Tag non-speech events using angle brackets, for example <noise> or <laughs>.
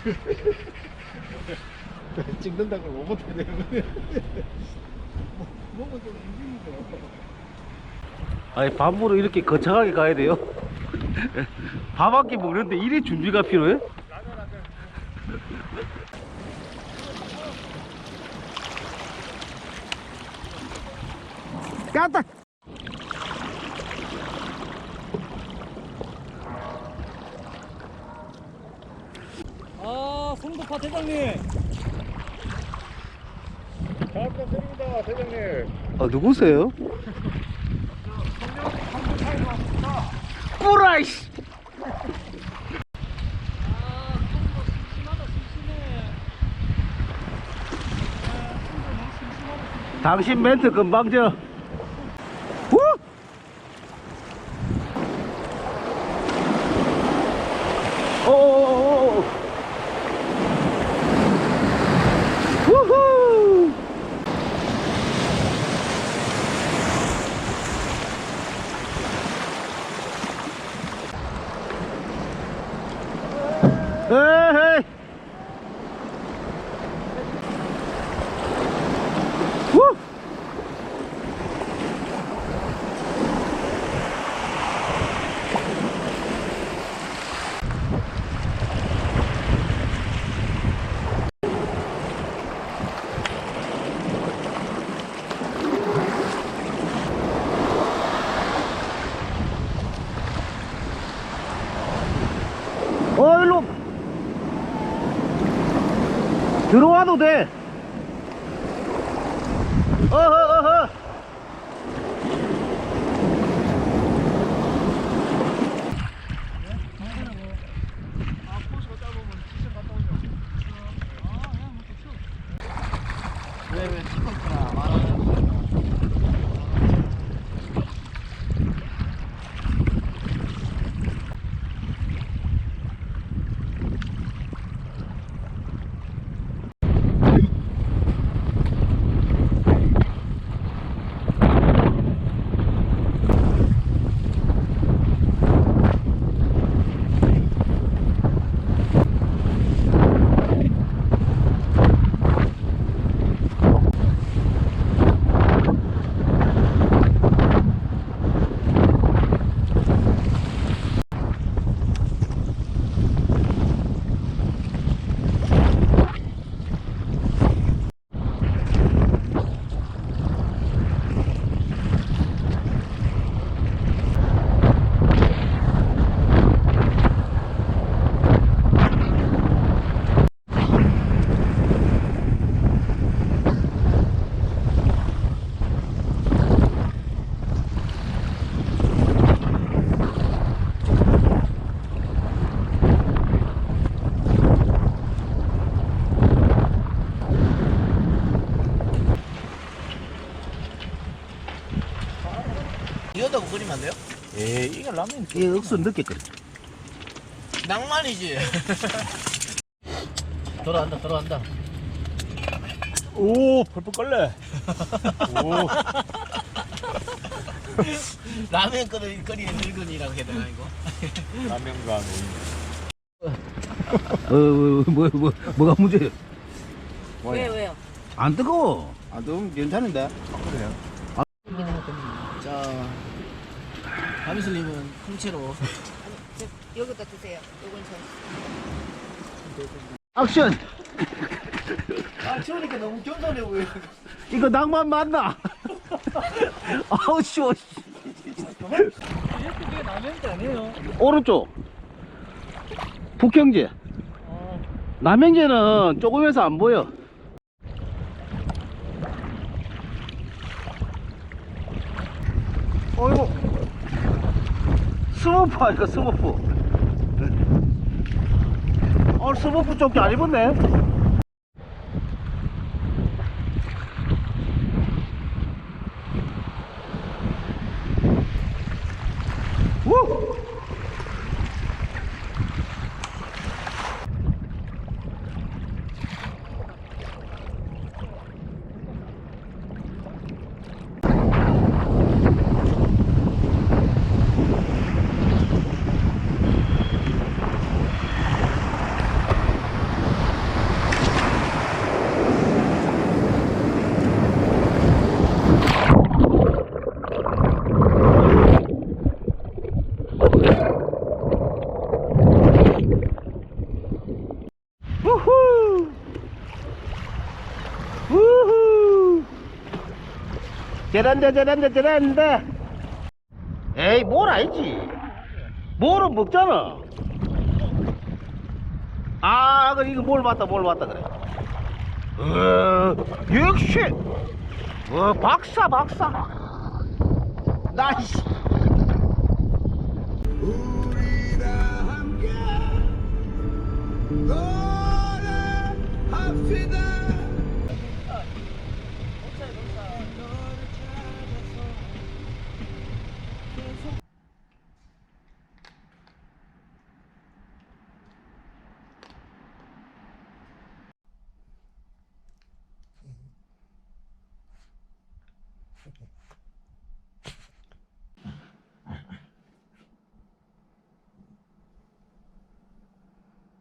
<laughs> 찍는다고 로봇 되는 거야. 몸은 좀 움직이죠. 아니 밥으로 이렇게 거창하게 가야 돼요? 밥 한 끼 먹는데 이래 준비가 필요해? 깠다! 아, 송도파 대장님. 잘 부탁드립니다, 대장님. 아 누구세요? 꾸라이씨! 아, 송도 심심하다, 심심해. 당신 멘트 금방 져. 후! 오오오오. 후후! 에헤이! 후! 어, 일로. 들어와도 돼. 어허, 이러다고 끓이면 안 돼요? 예, 이게 라면 이 억수 늦게 끓여. 낭만이지. <laughs> 돌아간다, 돌아간다. 오, 펄펄 끓래. 오. <laughs> 라면 끓이, 끓이는 늙은이라고 해야 되나, 이거? <laughs> 라면과 노인. 어, 뭐, 뭐, 뭐, 뭐가 문제예요? 왜 왜요? 안 뜨거워. 아, 너무 괜찮은데? 그래요? 가미슬님은 통째로. 저, 여기다 주세요. 요건 저. 액션! 아, 추우니까 너무 겸손해 보여. 이거 낭만 맞나? 아우, 쉬워. 씨. 이게 라면이 아니에요. 오른쪽. 북경제. 어. 남행제는 조금 해서 안 보여. 어이구. 스머프 아니까 스머프. 어, 스머프 조끼 안 입었네. 우! 저런다 저런다 저런다. 에이 뭘 알지? 뭘은 먹잖아. 아 그래 이거 뭘 봤다 뭘 봤다 그래. 어 역시. 어 박사 박사. 나이스